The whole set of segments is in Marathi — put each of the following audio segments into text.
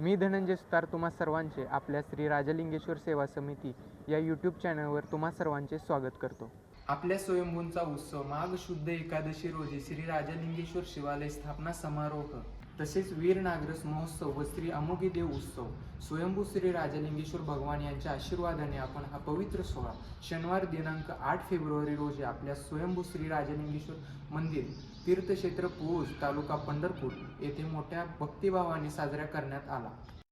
मी धनंजय सुतार तुम्हा सर्वांचे आपल्या श्री राजलिंगेश्वर सेवा समिती या यूट्यूब चॅनलवर तुम्हा सर्वांचे स्वागत करतो. आपल्या स्वयंभूंचा उत्सव माघ शुद्ध एकादशी रोजी श्री राजलिंगेश्वर शिवालय स्थापना समारोह. तसेच वीर नागरस महोत्सव व श्री अमोगी देव उत्सव स्वयंभू श्री राजलिंगेश्वर भगवान यांच्या आशीर्वादाने आपण हा पवित्र सोहळा शनिवार दिनांक आठ फेब्रुवारी रोजी आपल्या स्वयंभू श्री राजलिंगेश्वर मंदिर तीर्थक्षेत्र पूज तालुका पंढरपूर येथे मोठ्या भक्तिभावाने साजरा करण्यात आला.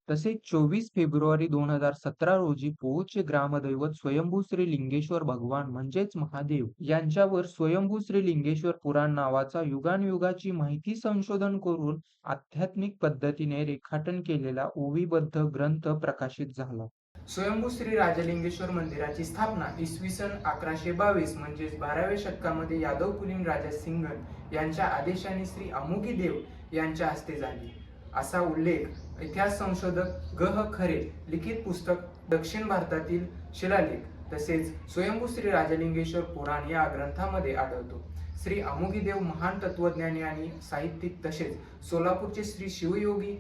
तसेच चोवीस फेब्रुवारी दोन हजार सतरा रोजी पोहचे ग्रामदैवत स्वयंभू श्री लिंगेश्वर भगवान म्हणजेच महादेव यांच्यावर स्वयंभू श्री लिंगेश्वर पुराण नावाचा युगानयुगाची माहिती संशोधन करून आध्यात्मिक पद्धतीने रेखाटन केलेला ओवीबद्ध ग्रंथ प्रकाशित झाला. स्वयंभू श्री राजलिंगेश्वर मंदिराची स्थापना इसवी सन अकराशे बावीस म्हणजेच बाराव्या शतकामध्ये यादव कुलीन राजा सिंघन यांच्या आदेशाने श्री अमुगी देव यांच्या हस्ते झाली. असा उल्लेख इतिहास संशोधक ग ह खरे लिखित पुस्तक दक्षिण भारतातील शिलालेख तसेच स्वयंभू श्री राजलिंगेश्वर पुराण या ग्रंथामध्ये आढळतो. श्री अमोघी देव महान तत्वज्ञानी आणि साहित्यिक तसेच सोलापूरचे श्री शिवयोगी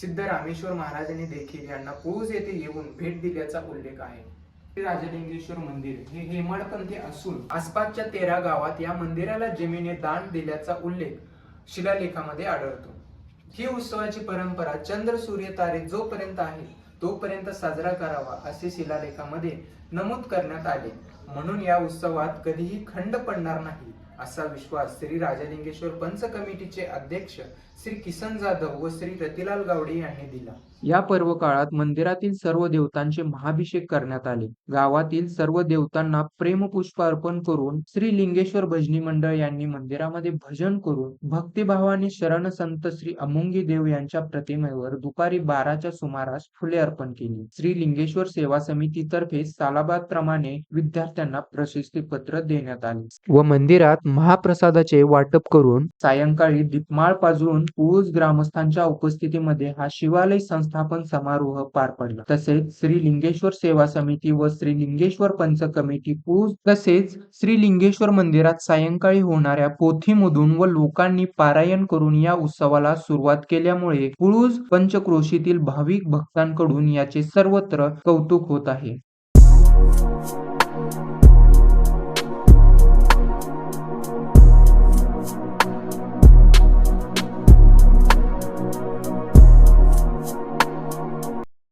सिद्ध रामेश्वर महाराजांनी देखील यांना पूज येथे येऊन भेट दिल्याचा उल्लेख आहे. श्री राजलिंगेश्वर मंदिर हे हेमाडपंथी असून आसपासच्या तेरा गावात या मंदिराला जमिनी दान दिल्याचा उल्लेख शिलालेखामध्ये आढळतो. ही उत्सवाची परंपरा चंद्र सूर्य तारे जोपर्यंत आहे तोपर्यंत साजरा करावा असे शिलालेखामध्ये नमूद करण्यात आले. म्हणून या उत्सवात कधीही खंड पडणार नाही. असा विश्वास श्री राजलिंगेश्वर पंच कमिटीचे अध्यक्ष श्री किसन जाधव व श्री रतिलाल गावडे यांनी दिला. या पर्व काळात मंदिरातील सर्व देवतांचे महाभिषेक करण्यात आले. गावातील सर्व देवतांना प्रेमपुष्प अर्पण करून श्री लिंगेश्वर भजनी मंडळ यांनी मंदिरामध्ये भजन करून भक्तिभावाने शरण संत श्री अमुंगी देव यांच्या प्रतिमेवर दुपारी बाराच्या सुमारास फुले अर्पण केली. श्री लिंगेश्वर सेवा समितीतर्फे सालाबाद प्रमाणे विद्यार्थ्यांना प्रशस्ती पत्र देण्यात आले. व मंदिरात महाप्रसादाचे वाटप करून सायंकाळी दीपमाळ पाजवून पूज ग्रामस्थांच्या उपस्थितीमध्ये हा शिवालय संस्थापन समारोह पार पडला. तसेच श्री लिंगेश्वर सेवा समिती व श्री लिंगेश्वर पंच कमिटी पूज तसेच श्री लिंगेश्वर मंदिरात सायंकाळी होणाऱ्या पोथीमधून व लोकांनी पारायण करून या उत्सवाला सुरुवात केल्यामुळे पुळूज पंचक्रोशीतील भाविक भक्तांकडून याचे सर्वत्र कौतुक होत आहे.